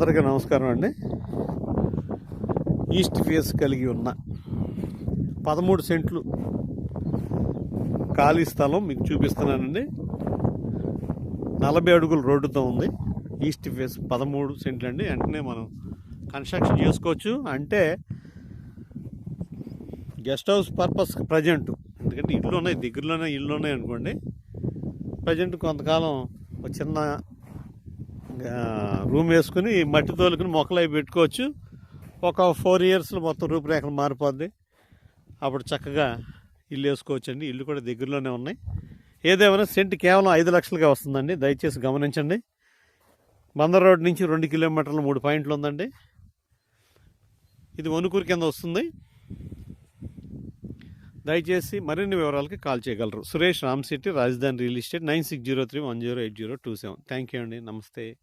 అందరికీ నమస్కారం అండి. ఈస్ట్ ఫేస్ కలిగి ఉన్న పదమూడు సెంట్లు ఖాళీ స్థలం మీకు చూపిస్తున్నానండి. నలభై అడుగుల రోడ్డుతో ఉంది. ఈస్ట్ ఫేస్ పదమూడు సెంట్లు అండి. వెంటనే మనం కన్స్ట్రక్షన్ చేసుకోవచ్చు. అంటే గెస్ట్ హౌస్ పర్పస్ ప్రజెంట్. ఎందుకంటే ఇల్లు ఉన్నాయి దగ్గరలోనే ఇల్లు ఉన్నాయి అనుకోండి. ప్రజెంట్ కొంతకాలం ఒక చిన్న రూమ్ వేసుకుని మట్టి తోలుకుని మొక్కలు అవి పెట్టుకోవచ్చు. ఒక ఫోర్ ఇయర్స్లో మొత్తం రూపురేఖలు మారిపోద్ది. అప్పుడు చక్కగా ఇల్లు వేసుకోవచ్చు అండి ఇల్లు కూడా దగ్గరలోనే ఉన్నాయి. ఏదేమైనా సెంట్ కేవలం ఐదు లక్షలుగా వస్తుందండి. దయచేసి గమనించండి. బందర్ రోడ్ నుంచి రెండు కిలోమీటర్లు మూడు పాయింట్లు ఉందండి. ఇది వణుకూరు కింద వస్తుంది. దయచేసి మరిన్ని వివరాలకి కాల్ చేయగలరు. Suresh Ram city Rajdhani real estate nine six zero three one zero eight zero two seven. Thank you అండి. నమస్తే.